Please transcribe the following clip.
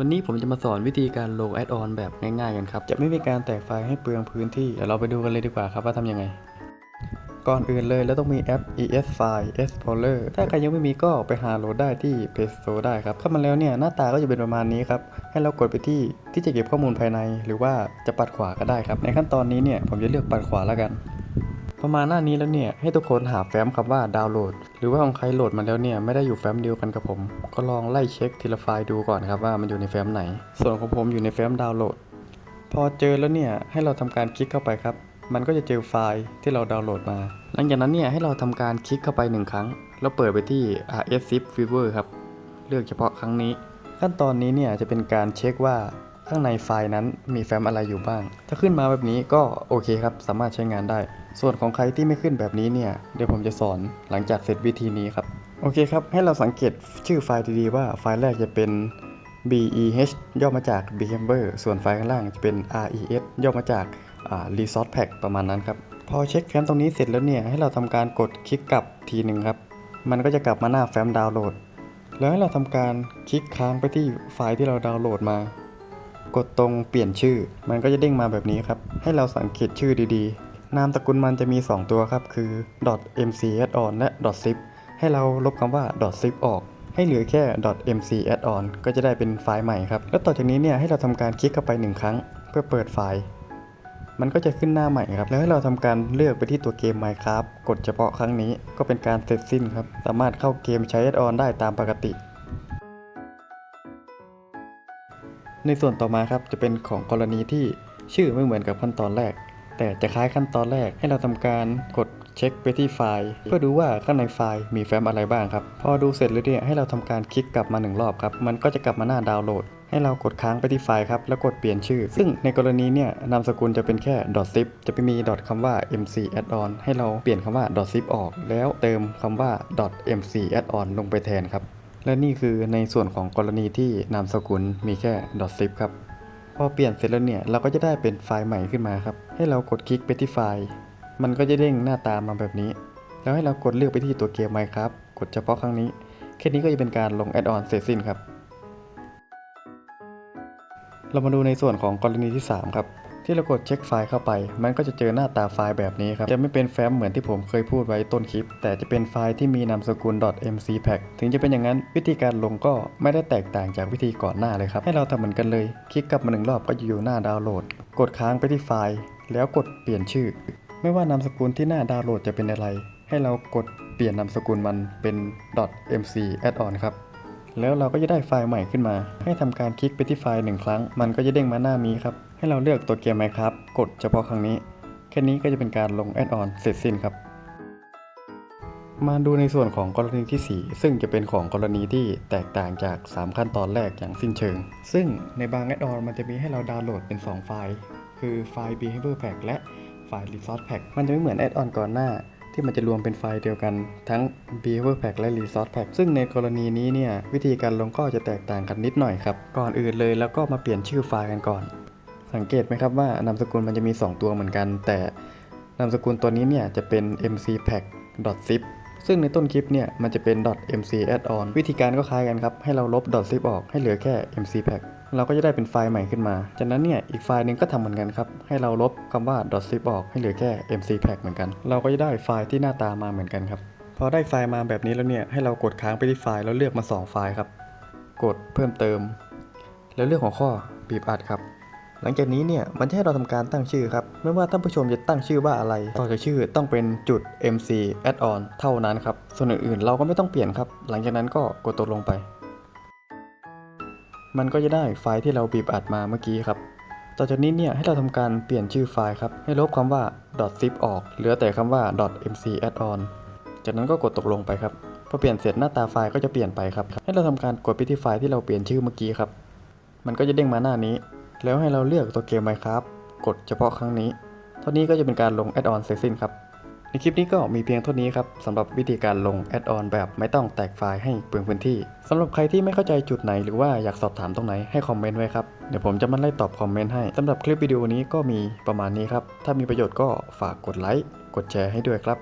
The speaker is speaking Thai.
วันนี้ผมจะมาสอนวิธีการลงแอดออนแบบง่ายๆกันครับ จะไม่มีการแตกไฟล์ให้เปลืองพื้นที่เดี๋ยวเราไปดูกันเลยดีกว่าครับว่าทำยังไง ก่อนอื่นเลยแล้วต้องมีแอป ES File Explorer ถ้าใครยังไม่มีก็ไปหาโหลดได้ที่ Play Store ได้ครับ เข้ามาแล้วเนี่ยหน้าตาก็จะเป็นประมาณนี้ครับ ให้เรากดไปที่ที่จะเก็บข้อมูลภายใน หรือว่าจะปัดขวาก็ได้ครับ ในขั้นตอนนี้เนี่ยผมจะเลือกปัดขวาแล้วกัน ประมาณหน้านี้แล้วเนี่ยให้ทุกคนหาแฟ้มคำว่าดาวน์โหลด หรือว่าของใครโหลดมาแล้วเนี่ยไม่ได้อยู่แฟ้มเดียวกันกับผม ก็ลองไล่เช็คทีละไฟล์ดูก่อนครับว่ามันอยู่ในแฟ้มไหน ส่วนของผมอยู่ในแฟ้มดาวน์โหลด พอเจอแล้วเนี่ยให้เราทำการคลิกเข้าไปครับ มันก็จะเจอไฟล์ที่เราดาวน์โหลดมา หลังจากนั้นเนี่ยให้เราทำการคลิกเข้าไปหนึ่งครั้ง แล้วเปิดไปที่ RS10 Fever ครับเลือกเฉพาะครั้งนี้ ขั้นตอนนี้เนี่ยจะเป็นการเช็คว่า ข้างในไฟล์นั้นมีแฟ้มอะไรอยู่บ้าง ถ้าขึ้นมาแบบนี้ก็โอเคครับ สามารถใช้งานได้ ส่วนของใครที่ไม่ขึ้นแบบนี้เนี่ย เดี๋ยวผมจะสอนหลังจากเสร็จวิธีนี้ครับ โอเคครับ ให้เราสังเกตชื่อไฟล์ดีๆว่าไฟล์แรกจะเป็น BEH ย่อมาจาก Behember ส่วนไฟล์ข้างล่างจะเป็น RES ย่อมาจาก Resource Pack ประมาณนั้นครับ พอเช็คแฟ้มตรงนี้เสร็จแล้วเนี่ย ให้เราทำการกดคลิกกลับทีหนึ่งครับ มันก็จะกลับมาหน้าแฟ้มดาวน์โหลด แล้วให้เราทำการคลิกค้างไปที่ไฟล์ที่เราดาวน์โหลดมา กดตรงเปลี่ยนชื่อ มันก็จะเด้งมาแบบนี้ครับ ให้เราสังเกตชื่อดีๆ นามสกุลมันจะมี 2 ตัวครับ คือ .mc add-on และ .zip ให้เราลบคำว่า .zip ออกให้เหลือแค่ .mc add-on ก็จะได้เป็นไฟล์ใหม่ครับ แล้วต่อจากนี้เนี่ยให้เราทำการคลิกเข้าไป 1 ครั้ง เพื่อเปิดไฟล์ มันก็จะขึ้นหน้าใหม่ครับ แล้วให้เราทำการเลือกไปที่ตัวเกม Minecraft กดเฉพาะครั้งนี้ก็เป็นการเสร็จสิ้นครับ สามารถเข้าเกมใช้ add-on ได้ตามปกติ ในส่วนต่อมาครับจะเป็นของกรณีที่ชื่อไม่เหมือนกับขั้นตอนแรก แต่จะคล้ายขั้นตอนแรกให้เราทำการกดเช็คไปที่ไฟล์ เพื่อดูว่าข้างในไฟล์มีแฟ้มอะไรบ้างครับ พอดูเสร็จแล้วเนี่ยให้เราทำการคลิกกลับมาหนึ่งรอบครับมันก็จะกลับมาหน้าดาวน์โหลด ให้เรากดค้างไปที่ไฟล์ครับแล้วกดเปลี่ยนชื่อ ซึ่งในกรณีเนี่ยนามสกุลจะเป็นแค่ .zip จะไม่มี คำว่า mc add-on ให้เราเปลี่ยนคำว่า .zip ออก แล้วเติมคำว่า mc add-on ลงไปแทนครับ และนี่คือในส่วนของกรณีที่นามสกุลมีแค่ .zip ครับ พอเปลี่ยนเสร็จแล้วเนี่ย เราก็จะได้เป็นไฟล์ใหม่ขึ้นมาครับ ให้เรากดคลิกไปที่ไฟล์ มันก็จะเด้งหน้าตามาแบบนี้ แล้วให้เรากดเลือกไปที่ตัวเกม Minecraft กดเฉพาะครั้งนี้ แค่นี้ก็จะเป็นการลงแอดออนเสร็จสิ้นครับ เรามาดูในส่วนของกรณีที่ 3 ครับ ที่เรากดเช็คไฟล์เข้าไป มันก็จะเจอหน้าตาไฟล์แบบนี้ครับ จะไม่เป็นแฟ้มเหมือนที่ผมเคยพูดไว้ต้นคลิป แต่จะเป็นไฟล์ที่มีนามสกุล .mcpack ถึงจะเป็นอย่างนั้นวิธีการลงก็ไม่ได้แตกต่างจากวิธีก่อนหน้าเลยครับ ให้เราทำเหมือนกันเลย คลิกกลับมาหนึ่งรอบก็จะอยู่หน้าดาวน์โหลด กดค้างไปที่ไฟล์ แล้วกดเปลี่ยนชื่อ ไม่ว่านามสกุลที่หน้าดาวน์โหลดจะเป็นอะไร ให้เรากดเปลี่ยนนามสกุลมันเป็น .mc add-on ครับ แล้วเราก็จะได้ไฟล์ใหม่ขึ้นมา ให้ทำการคลิกไปที่ไฟล์หนึ่งครั้ง มันก็จะเด้งมาหน้านี้ครับ ให้เราเลือกตัวเกม Minecraft กดเฉพาะครั้งนี้ แค่นี้ก็จะเป็นการลงแอดออนเสร็จสิ้นครับ มาดูในส่วนของกรณีที่ 4 ซึ่งจะเป็นของกรณีที่แตกต่างจาก 3 ขั้นตอนแรกอย่างสิ้นเชิง ซึ่งในบางแอดออนมันจะมีให้เราดาวน์โหลดเป็น 2 ไฟล์ คือไฟล์ behavior pack และไฟล์ resource pack มันจะไม่เหมือนแอดออนก่อนหน้า ที่มันจะรวมเป็นไฟล์เดียวกันทั้ง behavior pack และ resource pack ซึ่งในกรณีนี้เนี่ยวิธีการลงก็จะแตกต่างกันนิดหน่อยครับ ก่อนอื่นเลยแล้วก็มาเปลี่ยนชื่อไฟล์กันก่อน สังเกตไหมครับว่านามสกุลมันจะมี 2 ตัวเหมือนกัน แต่นามสกุลตัวนี้เนี่ยจะเป็น mcpack.zip ซึ่งในต้นคลิปเนี่ยมันจะเป็น .mc add-on วิธีการก็คล้ายกันครับ ให้เราลบ .zip ออกให้เหลือแค่ mcpack เราก็จะได้เป็นไฟล์ใหม่ขึ้นมา จากนั้นเนี่ยอีกไฟล์หนึ่งก็ทำเหมือนกันครับ ให้เราลบคำว่า .zip ออกให้เหลือแค่ mcpack เหมือนกัน เราก็จะได้ไฟล์ที่หน้าตามาเหมือนกันครับ พอได้ไฟล์มาแบบนี้แล้วเนี่ยให้เรากดค้างไปที่ไฟล์แล้วเลือกมา 2 ไฟล์ครับ กดเพิ่มเติม แล้วเรื่องของข้อบีบอัดครับหลังจากนี้เนี่ยมันจะให้เราทำการตั้งชื่อครับ ไม่ว่าท่านผู้ชมจะตั้งชื่อว่าอะไร ต่อจากชื่อต้องเป็นจุด mc add on เท่านั้นครับ ส่วนอื่นๆเราก็ไม่ต้องเปลี่ยนครับ หลังจากนั้นก็กดตกลงไป มันก็จะได้ไฟล์ที่เราบีบอัดมาเมื่อกี้ครับ ต่อจากนี้เนี่ยให้เราทำการเปลี่ยนชื่อไฟล์ครับ ให้ลบคำว่า .zip ออก เหลือแต่คำว่า .mc add on จากนั้นก็กดตกลงไปครับ พอเปลี่ยนเสร็จหน้าตาไฟล์ก็จะเปลี่ยนไปครับ ให้เราทำการกดไปที่ไฟล์ที่เราเปลี่ยนชื่อเมื่อกี้ครับ มันก็จะเด้งมาหน้านี้ แล้วให้เราเลือกตัวเกม Minecraft กดเฉพาะครั้งนี้ เท่านี้ก็จะเป็นการลงแอดออนเสร็จสิ้นครับ ในคลิปนี้ก็มีเพียงเท่านี้ครับสำหรับวิธีการลงแอดออนแบบไม่ต้องแตกไฟล์ให้เปลืองพื้นที่สำหรับใครที่ไม่เข้าใจจุดไหนหรือว่าอยากสอบถามตรงไหนให้คอมเมนต์ไว้ครับ เดี๋ยวผมจะมาไล่ตอบคอมเมนต์ให้สำหรับคลิปวิดีโอนี้ก็มีประมาณนี้ครับ ถ้ามีประโยชน์ก็ฝากกดไลค์กดแชร์ให้ด้วยครับ